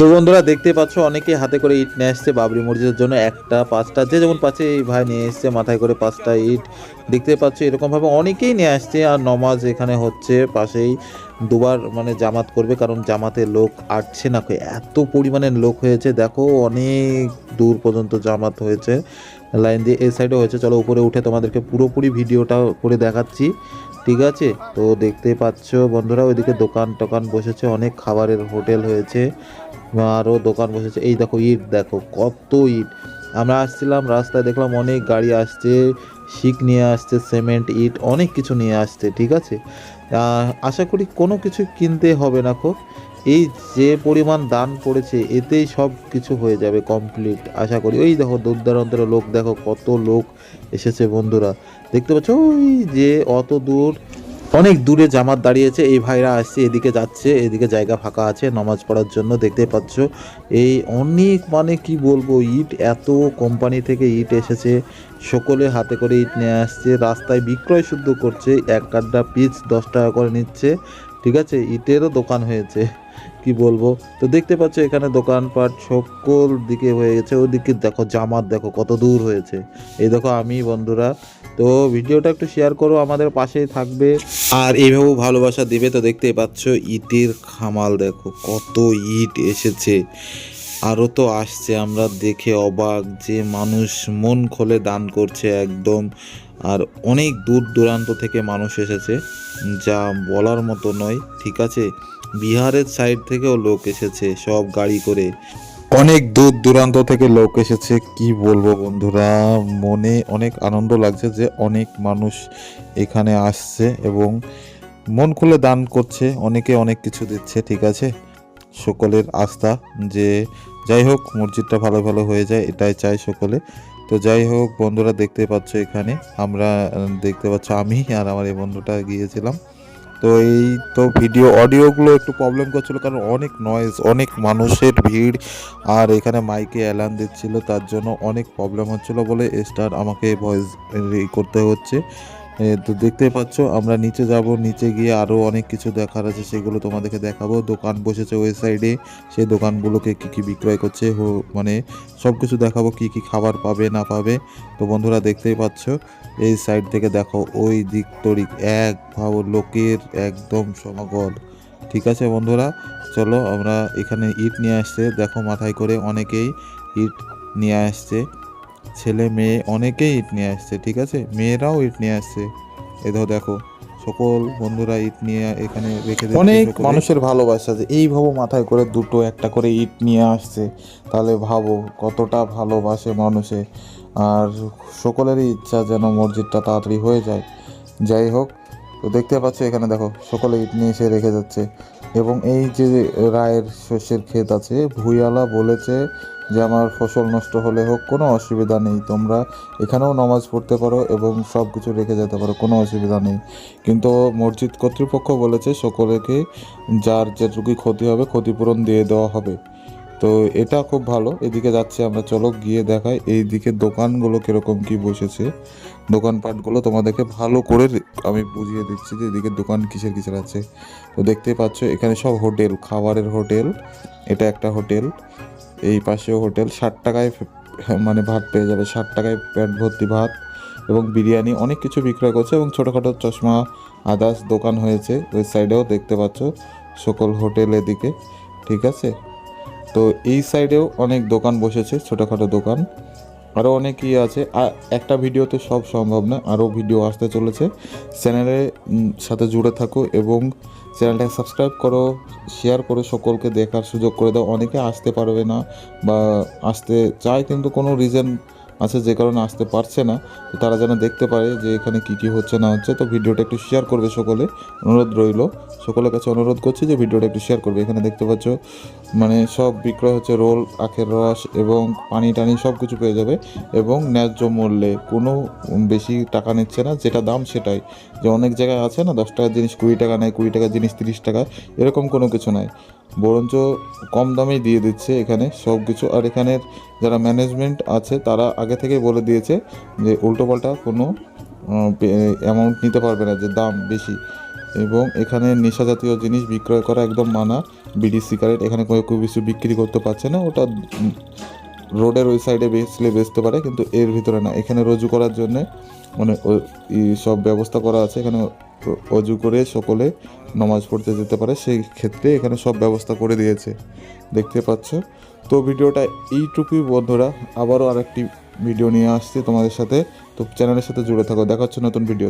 তো বন্ধুরা দেখতে পাচ্ছ, অনেকে হাতে করে ইট নিয়ে আসছে বাবরি মসজিদের জন্য। একটা, পাঁচটা, যে যেমন পাচ্ছে এই ভাই নিয়ে এসছে, মাথায় করে পাঁচটা ইট। দেখতে পাচ্ছ, এরকমভাবে অনেকেই নিয়ে আসছে। আর নমাজ এখানে হচ্ছে, পাশেই দুবার মানে জামাত করবে, কারণ জামাতে লোক আটছে না। এত পরিমাণে লোক হয়েছে, দেখো, অনেক দূর পর্যন্ত জামাত হয়েছে। লাইন দিয়ে এই সাইডে হয়েছে। চলো, উপরে উঠে তোমাদেরকে পুরোপুরি ভিডিওটা করে দেখাচ্ছি। ঠিক আছে? তো দেখতে পাচ্ছ বন্ধুরা, ওইদিকে দোকান টোকান বসেছে, অনেক খাবারের হোটেল হয়েছে। আরও দোকান বসেছে। এই দেখো ইট, দেখো কত ইট। আমরা আসছিলাম, রাস্তায় দেখলাম অনেক গাড়ি আসছে, শিক নিয়ে আসছে, সিমেন্ট, ইট, অনেক কিছু নিয়ে আসছে, ঠিক আছে? আশা করি কোনো কিছু কিনতে হবে না খুব। এই যে পরিমাণ দান পড়েছে এতেই সব কিছু হয়ে যাবে কমপ্লিট আশা করি। ওই দেখো দূর দূরান্তের লোক, দেখো কত লোক এসেছে বন্ধুরা। দেখতে পাচ্ছ, ওই যে অত দূর অনেক দূরে জামাত দাঁড়িয়েছে। এই ভাইরা আসছে, এদিকে যাচ্ছে, এদিকে জায়গা ফাঁকা আছে, নামাজ পড়ার জন্য দেখতে পাচ্ছ। এই অনেক মানে কি বলব, ইট এত কোম্পানি থেকে ইট এসেছে। সকলে হাতে করে ইট নিয়ে আসছে, রাস্তায় বিক্রয় শুদ্ধ করছে, এক কাড্ডা পিস দশ টাকা করে নিচ্ছে, ঠিক আছে? ইটেরও দোকান হয়েছে, কি বলব? তো দেখতে পাচ্ছ এখানে দোকানপাট সকল দিকে হয়ে গেছে। ওদিকে দেখো জামাত, দেখো কত দূর হয়েছে। এই দেখো আমি বন্ধুরা তো ভিডিওটা একটু শেয়ার করো, আমাদের পাশেই থাকবে। আর এইভাবেও ভালোবাসা দিবে তো দেখতেই পাচ্ছ, ইটের খামাল দেখো, কত ইট এসেছে। আরও তো আসছে, আমরা দেখে অবাক যে মানুষ মন খোলে দান করছে একদম। আর অনেক দূর দূরান্ত থেকে মানুষ এসেছে, যা বলার মতো নয়, ঠিক আছে? বিহারের সাইড থেকেও লোক এসেছে, সব গাড়ি করে। অনেক দূর দূরান্ত থেকে লোক এসেছে, কি বলব বন্ধুরা? মনে অনেক আনন্দ লাগছে যে অনেক মানুষ এখানে আসছে এবং মন খুলে দান করছে, অনেকে অনেক কিছু দিচ্ছে, ঠিক আছে? সকলের আস্থা যে যাই হোক, মসজিদটা ভালো ভালো হয়ে যায়, এটাই চাই সকলে। তো যাই হোক, বন্ধুরা দেখতে পাচ্ছ এখানে, আমরা দেখতে পাচ্ছ আমি আর আমার এই বন্ধুটা গিয়েছিলাম। তো এই তো ভিডিও অডিওগুলো একটু প্রবলেম করছিল কারণ অনেক নয়েজ অনেক মানুষের ভিড়। আর এখানে মাইকে অ্যালার্ম দিচ্ছিল, তার জন্য অনেক প্রবলেম হচ্ছিল বলে স্টার আমাকে ভয়েস করতে হচ্ছে। তো দেখতেই পাচ্ছ, আমরা নিচে যাব, নিচে গিয়ে আরও অনেক কিছু দেখার আছে, সেগুলো তোমাদেরকে দেখাবো। দোকান বসেছে ওই সাইডে সেই দোকানগুলোকে কি কি বিক্রয় করছে, হো- মানে সব কিছু দেখাবো, কি কি খাবার পাবে, না পাবে। তো বন্ধুরা দেখতেই পাচ্ছ, এই সাইড থেকে দেখো, ওই দিক তরিক এক ভাব লোকের একদম সমাগম। ঠিক আছে বন্ধুরা, চলো আমরা এখানে ইট নিয়ে আসছে, দেখো মাথায় করে অনেকেই ইট নিয়ে আসছে। ছেলে মেয়ে অনেকেই ইট নিয়ে আসছে ঠিক আছে? মেয়েরাও ইট নিয়ে আসছে। এ ধর দেখো সকল বন্ধুরা ইট নিয়ে এখানে রেখে অনেক মানুষের ভালোবাসা যে এই ভাবো মাথায় করে দুটো একটা করে ইট নিয়ে আসছে। তাহলে ভাবো কতটা ভালোবাসে মানুষে। আর সকলেরই ইচ্ছা যেন মসজিদটা তাড়াতাড়ি হয়ে যায়। যাই হোক তো দেখতে পাচ্ছ এখানে দেখো সকলে ইট নিয়ে এসে রেখে যাচ্ছে। এবং এই যে রায়ের শস্যের ক্ষেত আছে, ভুইয়ালা বলেছে যে আমার ফসল নষ্ট হলে হোক, কোনো অসুবিধা নেই, তোমরা এখানেও নামাজ পড়তে পারো এবং সব কিছু রেখে যেতে পারো, কোনো অসুবিধা নেই। কিন্তু মসজিদ কর্তৃপক্ষ বলেছে, সকলকে যার যেটুকুই ক্ষতি হবে, ক্ষতিপূরণ দিয়ে দেওয়া হবে। তো এটা খুব ভালো। এদিকে যাচ্ছে আমরা। চলো গিয়ে দেখাই এই দিকে দোকানগুলো কীরকম কি বসেছে। দোকানপাটগুলো তোমাদেরকে ভালো করে আমি বুঝিয়ে দিচ্ছি যে এদিকে দোকান কিসের কিসের আছে। তো দেখতেই পাচ্ছ, এখানে সব হোটেল, খাবারের হোটেল। এটা একটা হোটেল। এই পাশেও হোটেল। ষাট টাকায় মানে ভাত পেয়ে যাবে। ষাট টাকায় পেট ভর্তি ভাত এবং বিরিয়ানি অনেক কিছু বিক্রয় করছে এবং ছোটোখাটো চশমা, আদার্স দোকান হয়েছে। ওই দেখতে পাচ্ছ সকল হোটেল এদিকে। ঠিক আছে? তো এই সাইডেও অনেক দোকান বসেছে, ছোটোখাটো দোকান। আরও অনেক ইয়ে আছে। আর একটা ভিডিওতে সব সম্ভব না আরও ভিডিও আসতে চলেছে। চ্যানেলের সাথে জুড়ে থাকো এবং চ্যানেলটাকে সাবস্ক্রাইব করো শেয়ার করো, সকলকে দেখার সুযোগ করে দাও। অনেকে আসতে পারবে না বা আসতে চায়, কিন্তু কোনো রিজন আছে, যে কারণে আসতে পারছে না। তারা যেন দেখতে পারে যে এখানে কি কি হচ্ছে না হচ্ছে। তো ভিডিওটা একটু শেয়ার করবে সকলে। অনুরোধ রইল। সকলের কাছে অনুরোধ করছি যে ভিডিওটা একটু শেয়ার করবে। এখানে দেখতে পাচ্ছ মানে সব বিক্রয় হচ্ছে রোল, আখের রস এবং পানি টানি সব কিছু পেয়ে যাবে এবং ন্যায্য মূল্যে। কোনো বেশি টাকা নিচ্ছে না, যেটা দাম সেটাই। যে অনেক জায়গায় আছে না, দশ টাকার জিনিস কুড়ি টাকা নেয়, কুড়ি টাকার জিনিস তিরিশ টাকা, এরকম কোনো কিছু নাই। বরঞ্চ কম দামেই দিয়ে দিচ্ছে এখানে সব কিছু। আর এখানের যারা ম্যানেজমেন্ট আছে, তারা আগে থেকেই বলে দিয়েছে যে উল্টোপাল্টা কোনো অ্যামাউন্ট নিতে পারবে না, যে দাম বেশি। এবং এখানে নেশা জাতীয় জিনিস বিক্রয় করা একদম মানা। বিড়ি সিগারেট এখানে কেউ কিছু বিক্রি করতে পারছে না। ওটা রোডের ওই সাইডে বেচলে বেচতে পারে, কিন্তু এর ভিতরে না। এখানে রজু করার জন্যে মানে সব ব্যবস্থা করা আছে। এখানে অজু করে সকলে নামাজ পড়তে যেতে পারে, সেই ক্ষেত্রে এখানে সব ব্যবস্থা করে দিয়েছে। দেখতে পাচ্ছ? তো ভিডিওটা এইটুকুই বন্ধুরা, আবারও আরেকটি ভিডিও নিয়ে আসছি তোমাদের সাথে। তো চ্যানেলের সাথে জুড়ে থাকো, দেখা হচ্ছে নতুন ভিডিও